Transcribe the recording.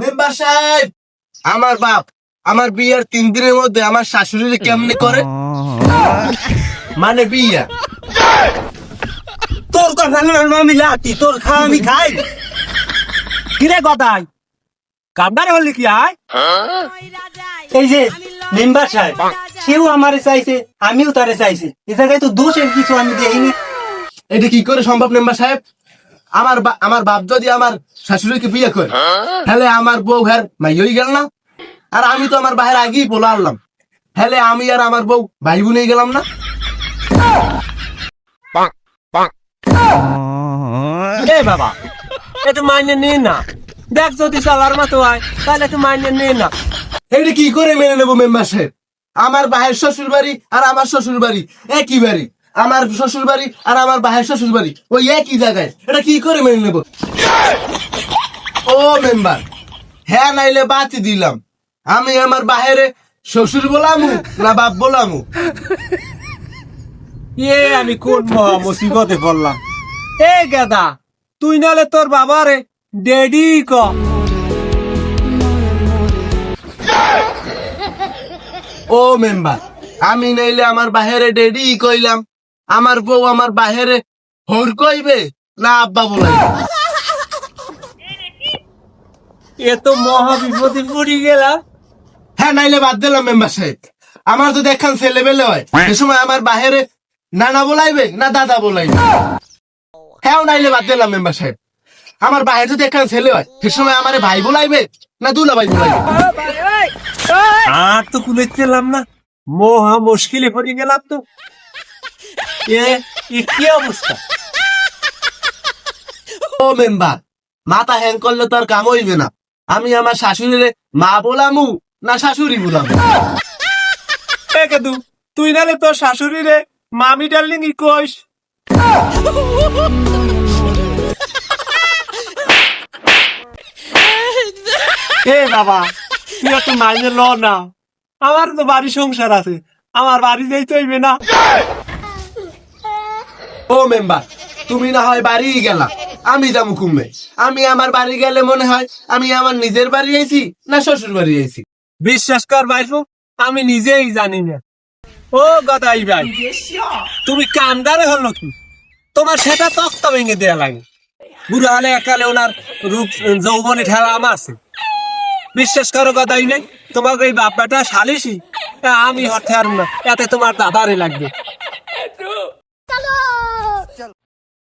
Member সাহেব আমার বাপ, আমার বিয়ের তিন দিনের মধ্যে আমার শাশুড়ি কেমনে করে? মানে বিয়া? তোর কথা আমি লাতি তোর খাওয়া আমি খাই। কিরে কথাই কামদার হলি কি আয়? এই যে মেম্বার সাহেব সেও আমারে চাইছে, আমিও তারে চাইছে। এ জায়গায় তো দোষের কিছু আমি দেখিনি। এটা কি করে সম্ভব মেম্বার সাহেব আমার আমার বাপ যদি আমার শাশুড়িকে বিয়ে করে তাহলে আমার বউ হ্যার মাই হয়ে গেল না? আর আমি তো আমার বাহের আগেই বলে আনলাম। তাহলে আমি আর আমার বউ ভাই বোনেই গেলাম না? এ বাবা একটু মাইনে নিয়ে না। দেখ যদি চালার মতো হয় তাহলে একটু মাইনে নিয়ে না। এটা কি করে মেনে নেব মেম্বার সাহেব আমার বাহের শ্বশুর বাড়ি আর আমার শ্বশুর বাড়ি একই বাড়ি। আমার শ্বশুর বাড়ি আর আমার বাহের শ্বশুর বাড়ি ওই একই জায়গায়। এটা কি করে মেনে নেব? ও মেম্বার হ্যাঁ নাইলে বাতি দিলাম। আমি আমার বাহিরে শ্বশুর বলামু না বাপ বলামু? এ আমি কোন মহা মুসিবতে পড়লাম? এ গেদা তুই নালে তোর বাবারে ডেডি ক। ও মেম্বার আমি নাইলে আমার বাহিরে ডেডি কইলাম। আমার বউ আমার বাহিরে হর কইবে? না আব্বা বলাইবে এ তো মহা বিপদে পড়ি গেলাম। হ্যাঁ নাইলে বাদ দিলাম মেম্বার সাহেব। আমার তো দেখান ছেলে বেলে হয় সে সময় আমার বাহিরে নানা বলাইবে না দাদা বলাইবে? হ্যাঁ নাইলে বাদ দিলাম মেম্বার সাহেব। আমার বাহিরে যদি একখান ছেলে হয় সে সময় আমার ভাই বলাইবে না দুলা ভাই বলাইবে? আর তো কুলেছিলাম না। মহা মুশকিলে পড়ে গেলাম তো। এ কি অবস্থা? ও মেম্বার মাথা হ্যাং করলে তো আর কাম হইবে না। আমি আমার শাশুড়িরে মা বলামু না শাশুড়ি বলামু? এ কেদু তুই নালে তোর শাশুড়ি মামি ডার্লিং ই কইস। এ বাবা তুই একটু মাইনে ল না। আমার তো বাড়ি সংসার আছে আমার বাড়ি যেই হইবে না। ও মেম্বার, তুমি না হয় বাড়ি গেলা। আমি যাব কুমে। আমি আমার বাড়ি গেলে মনে হয় আমি আমার নিজের বাড়ি আইছি না শ্বশুর বাড়ি আইছি। বিশ্বাস কর ভাইফু আমি নিজেই জানি না। ও গদাই ভাই, তুমি কামদারে হলো কি? তোমার সেটা তক্ত ভেঙে দেয়া লাগে। বুড়ো হলে একালে ওনার রূপ, যৌবনে ঠেলা আমার আছে। বিশ্বাস করো গদাই নাই তোমাকে এই বাপ্পাটা সালিসি আমি হতে আর না, এতে তোমার দাদারে লাগবে।